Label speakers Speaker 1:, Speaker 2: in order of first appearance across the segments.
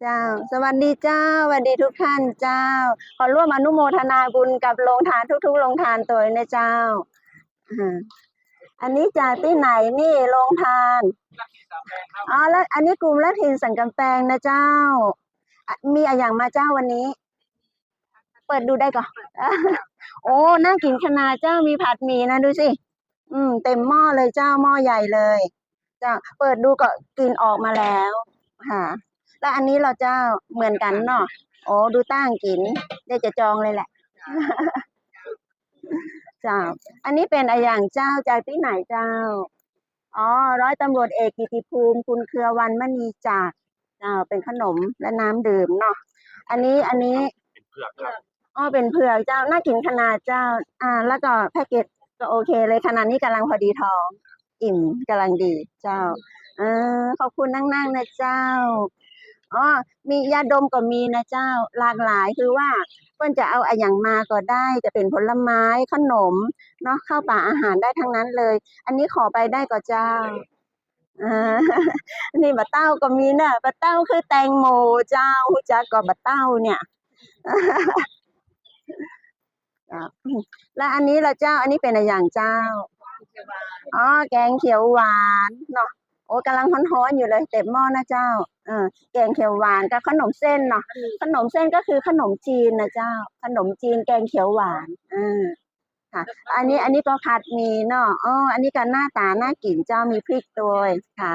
Speaker 1: เจ้า สวัสดีเจ้าสวัสดีทุกท่านเจ้า ขอร่วมอนุโมทนาบุญกับโรงทานทุกๆโรงทานตัวนะเจ้าอันนี้จากที่ไหนนี่โรงทานอ๋อแล้วอันนี้กลุ่มละถิ่นสันกำแพงนะเจ้า มีอะไรอย่างมาเจ้าวันนี้ เปิดดูได้ก่อนโอ้น่ากินขนาดเจ้ามีผัดหมี่นะดูสิอืม เต็มหม้อเลยเจ้าหม้อใหญ่เลย เจ้าเปิดดูก็กินออกมาแล้วค่ะ แล้วอันนี้เราเจ้าเหมือนกันเนาะโอ้ดูตั้งกินเดี๋ยวจะจองเลยแหละเจ้า อันนี้เป็นอะไรอย่างเจ้าจากที่ไหนเจ้า อ๋อ ร้อยตำรวจเอกกิติภูมิ คุณเครือวันมณีจากเจ้าเป็นขนมและน้ำดื่มเนาะ อันนี้อันนี้
Speaker 2: เผือกครับ
Speaker 1: อ๋อเป็นเผือกเจ้า น่ากินขนาดเจ้า อ่า แล้วก็แพ็กเกจก็โอเคเลยขนาดนี้กำลังพอดีท้อง อิ่มกำลังดีเจ้า เออขอบคุณนั่งๆนะเจ้า อ๋อมียาดมก็มีนะเจ้าหลากหลายคือว่าเพิ่นจะเอาอะหยังมาก็ได้จะเป็นผลไม้ขนมเนาะข้าวปลาอาหารได้ทั้งนั้นเลย อันนี้ขอไปได้ก็เจ้าอ่านี่บะเต้าก็มีนะบะเต้าคือแตงโมเจ้ารู้จักก็บะเต้าเนี่ยแล้วอันนี้ละเจ้า อันนี้เป็นอะไรอย่างเจ้า อ๋อ แกงเขียวหวานเนาะ โอ้กำลังฮ้อนๆอยู่เลย เต็มหม้อนะเจ้า ออแกงเขียวหวานกับขนมเส้นเนาะขนมเส้นก็คือขนมจีนนะเจ้า ขนมจีนแกงเขียวหวานอ่าค่ะ อันนี้อันนี้ก็ผัดหมีเนาะอ๋ออันนี้ก็หน้าตาน่ากินเจ้ามีพริกตัวยค่ะ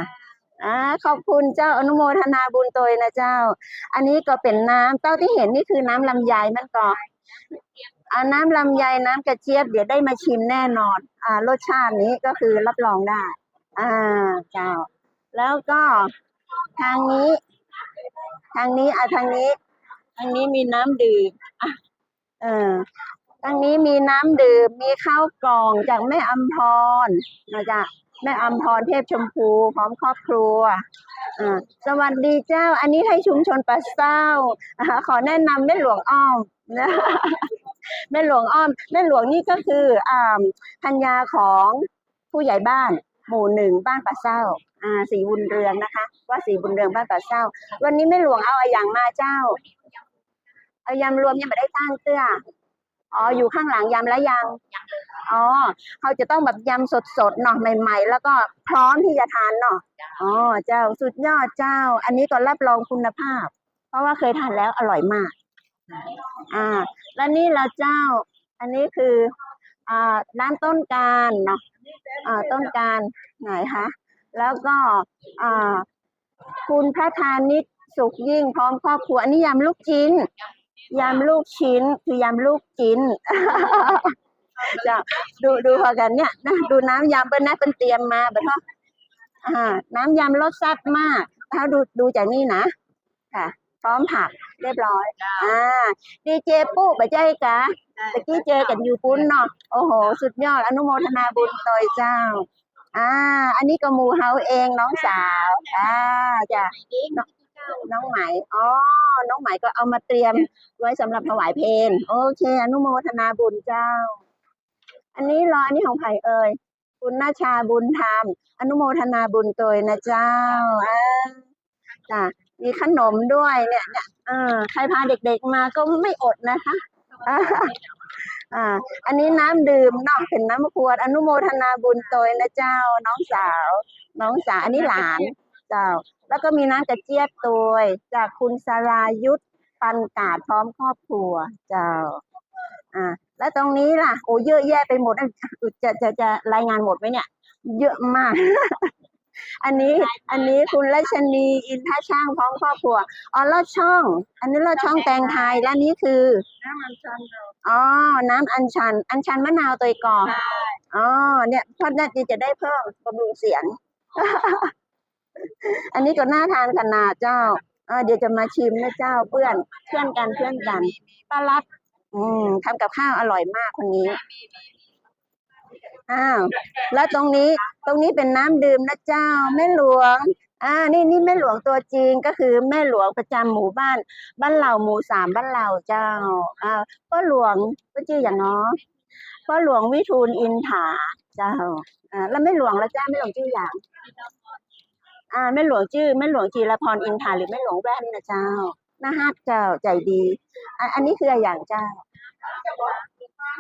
Speaker 1: อ่าขอบคุณเจ้าอนุโมทนาบุญตัวยนะเจ้า อันนี้ก็เป็นน้ำเต้าที่เห็นนี่คือน้ำลำไยมันก็อ่าน้ำลำไยน้ำกระเจี๊ยบเดี๋ยวได้มาชิมแน่นอน อ่ารสชาตินี้ก็คือรับรองได้ อ่าเจ้า แล้วก็ ทางนี้ ทางนี้อะทางนี้ ทางนี้มีน้ำดื่มอะเออทางนี้มีน้ำดื่ม มีข้าวกล่องจากแม่อำพรนะจ๊ะแม่อำพรเทพชมพูพร้อมครอบครัวอ่าสวัสดีเจ้า อันนี้ให้ชุมชนปะเศร้าอ่าขอแนะนำแม่หลวงอ้อมนะแม่หลวงอ้อมแม่หลวงนี่ก็คืออ่าพัญญาของผู้ใหญ่บ้าน หมู่หนึ่งบ้านปะเศร้าอ่าสีบุญเรืองนะคะ ว่าสีบุญเรืองบ้านปะเศร้า วันนี้แม่หลวงเอาอะย่างมาเจ้าอายำรวมยังไม่ได้ตั้งเตื้ออ๋ออยู่ข้างหลังยำแล้วยังอ๋อเขาจะต้องแบบยำสดๆเนาะใหม่ ๆ แล้วก็พร้อมที่จะทานเนาะอ๋อเจ้าสุดยอดเจ้า อันนี้ก็รับรองคุณภาพ เพราะว่าเคยทานแล้วอร่อยมาก อ่า แล้วนี่ละเจ้า อันนี้คืออ่าร้านต้นการเนาะ อ่าต้นการไหนคะแล้วก็อ่าคุณพระธานิชสุขยิ่งพร้อมครอบครัวอันนี้ยำลูกชิ้นยำลูกชิ้น คือยำลูกชิ้นจะดูดูพอกันเนี่ยนะดูน้ำยำเป็นนะเป็นเตรียมมาเบทออ่าน้ำยำรสแซ่บมากถ้าดูดูจากนี่นะค่ะ พร้อมผักเรียบร้อย อ่าดีเจปุ๊ไปใจกะ ตะกี้เจอกันอยู่ปุ้นเนาะโอ้โห สุดยอดอนุโมทนาบุญโดยเจ้า อ่า อันนี้ก็หมูเฮาเองน้องสาวอ่าจ้ะน้องน้องไหมอ๋อ น้องไหมก็เอามาเตรียมไว้สำหรับถวายเพลงโอเค อนุโมทนาบุญเจ้า อันนี้รออันนี้ของไผ่เอ่ยคุณนาชาบุญธรรม อนุโมทนาบุญตัวนะเจ้าอ่าจ้ะมีขนมด้วยเนี่ยเนี่ยเออใครพาเด็กๆมาก็ไม่อดนะคะ อ่า อันนี้น้ำดื่มนาะเป็นน้ำขวด อนุโมทนาบุญตัวนะเจ้า น้องสาว น้องสาวอันนี้หลานเจ้า แล้วก็มีน้ำกระเจี๊ยบตัวจากคุณสรายุทธปันกาดพร้อมครอบครัวเจ้า อ่า แล้วตรงนี้ล่ะโอ้เยอะแยะไปหมดอะจะจะจะรายงานหมดไหมเนี่ย เยอะมาก อันนี้อันนี้คุณรัชนีอินทช่างพร้อมครอบครัวอ๋อลอดช่อง อันนี้ลอดช่องแตงไทยและนี้คือ
Speaker 3: น้ำมันชันเรา
Speaker 1: อ๋อน้ำอัญชัน อัญชันมะนาวตัวก่อน
Speaker 3: ใช่
Speaker 1: อ๋อเนี่ยเพราะน่าจะได้เพิ่มบำรุงเสียง อันนี้ก็น่าทานขนาดเจ้าเออเดี๋ยวจะมาชิมนะเจ้าเพื่อนเพื่อนกันเพื่อนกันป้ารัดอืมทำกับข้าวอร่อยมากคนนี้ อ้าว แล้วตรงนี้ตรงนี้เป็นน้ำดื่มนะเจ้าแม่หลวง อ่า นี่นี่แม่หลวงตัวจริงก็คือแม่หลวงประจำหมู่บ้าน บ้านเหล่าหมู่สามบ้านเหล่าเจ้าอ่าพ่อหลวงก็ชื่ออย่างเนาะพ่อหลวงวิทูลอินถาเจ้าอ่าแล้วแม่หลวงละเจ้าแม่หลวงชื่ออย่างอ่าแม่หลวงชื่อแม่หลวงจีรพรอินทาหรือแม่หลวงแว่นนะเจ้าน่าฮักเจ้าใจดีอันอันนี้คืออย่างเจ้า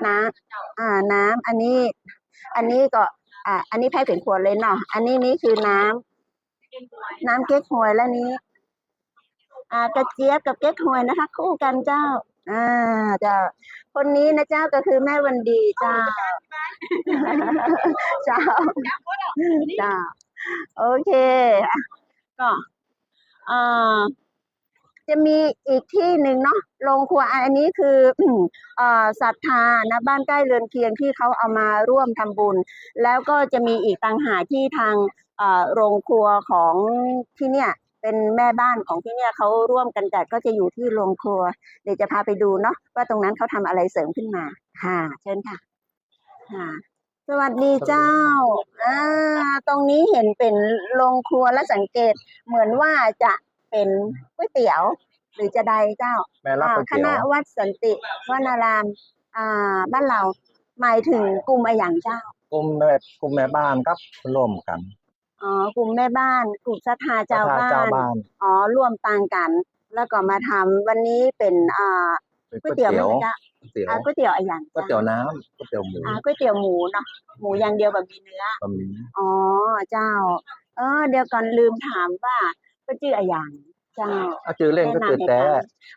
Speaker 1: น้ำอ่า น้ำ อันนี้ อันนี้ก็อ่าอันนี้แพ้เป็นขวดเลยเนาะอันนี้นี่คือน้ำน้ำเก๊กฮวยแล้วนี้ อ่ากระเจี๊ยบกับเก๊กฮวยนะคะ คู่กันเจ้า อ่าเจ้าคนนี้นะเจ้าก็คือแม่วันดีเจ้าเจ้าเจ้าโอเคก็อ่า จะมีอีกที่หนึ่งเนาะโรงครัวอันนี้คือเอ่อศรัทธานะบ้านใกล้เรือนเคียงที่เขาเอามาร่วมทำบุญ แล้วก็จะมีอีกต่างหากที่ทางเอ่อโรงครัวของที่เนี่ยเป็นแม่บ้านของที่เนี่ยเขาร่วมกันจัดก็จะอยู่ที่โรงครัว เดี๋ยวจะพาไปดูเนาะว่าตรงนั้นเขาทำอะไรเสริมขึ้นมาค่ะเชิญค่ะค่ะสวัสดีเจ้า อ่า ตรงนี้เห็นเป็นโรงครัวและสังเกตเหมือนว่าจะ เป็นก๋วยเตี๋ยว หรือจะใดเจ้า
Speaker 2: แม่รับ
Speaker 1: อ่า
Speaker 2: ก๋วย
Speaker 1: ค
Speaker 2: เตี๋ย
Speaker 1: ณะ
Speaker 2: ว
Speaker 1: วัดสันติวนารามอ่าบ้านเราหมายถึงกลุ่มอะไรอย่างเจ้า
Speaker 2: กลุ่มแม่กลุ่มแม่บ้านครับร่วมกัน
Speaker 1: อ๋อกลุ่มแม่บ้าน กลุ่มศรัทธาเจ้า
Speaker 2: ศรัทธ
Speaker 1: บ้า
Speaker 2: เจ้านบ้าน
Speaker 1: อ๋อร่วมตังกัน แล้วก็มาทำวันนี้เป็นอ่า
Speaker 2: เป็น
Speaker 1: ก๋
Speaker 2: ก๋
Speaker 1: ว
Speaker 2: วยย
Speaker 1: เตี๋ยว
Speaker 2: เตี๋ยว
Speaker 1: ไหมจ๊ะ
Speaker 2: ก๋วยเตี๋ยว
Speaker 1: อ่าก๋วยเตี๋ยวอะไรอย่าง
Speaker 2: ก๋วยเตี๋ยวน้ำก๋วยเตี๋ยวหมู
Speaker 1: อ่าก๋วยเตี๋ยวหมูเนาะหมูอย่างเดียวแบบมีเนื้อ
Speaker 2: บะหมี่
Speaker 1: อ๋อเจ้า เออเดี๋ยวก่อนลืมถามว่า ก็ชื่ออะไรอย่างเจ้า
Speaker 2: อาจือเล่นก็จือแต่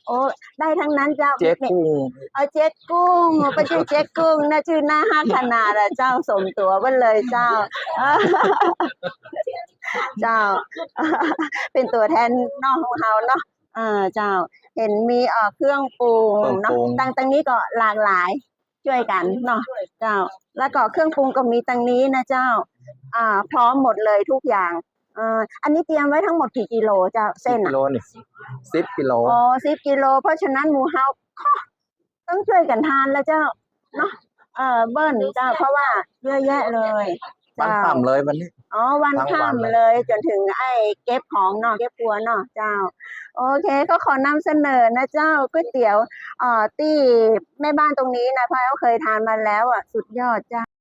Speaker 1: โอ้ได้ทั้งนั้นเจ้า
Speaker 2: เจ๊กุ้ง
Speaker 1: เอาเจ๊กุ้งไปชื่อเจ๊กุ้งนะชื่อหน้าห้าขนาดอะเจ้าสมตัวไว้เลยเจ้า เจ้า เป็นตัวแทนน้องของเฮาเนาะเออเจ้า เห็นมีเอ่อเครื่องปรุงเนาะตังตังนี้ก็หลากหลายช่วยกันเนาะเจ้า แล้วก็เครื่องปรุงก็มีตังนี้นะเจ้า อ่า พร้อมหมดเลยทุกอย่างเอออันนี้เตรียมไว้ทั้งหมดกี่กิโลเจ้า
Speaker 2: สิ
Speaker 1: เส้
Speaker 2: บ
Speaker 1: น
Speaker 2: กิ
Speaker 1: อะ
Speaker 2: โลนี่สิบกิโล
Speaker 1: อ๋อสิบกิโล เพราะฉะนั้นหมูเฮาข้อต้องช่วยกันทานแล้วเจ้าเนาะเออเบิ้ลเจ้าเพราะว่าเยอะแยะเลย
Speaker 2: วัน
Speaker 1: เจ้า
Speaker 2: ต่ำเลยวันนี้
Speaker 1: อ๋อวัน
Speaker 2: ทั้งวัน
Speaker 1: ข้าม
Speaker 2: เลย
Speaker 1: เลยจนถึงไอ้เก็บของเนาะเก็บครัวเนาะเจ้า โอเคก็ขอนำเสนอนะเจ้าก๋วยเตี๋ยวเอ่อที่แม่บ้านตรงนี้นะพายก็เคยทานมาแล้วอะสุดยอดเจ้า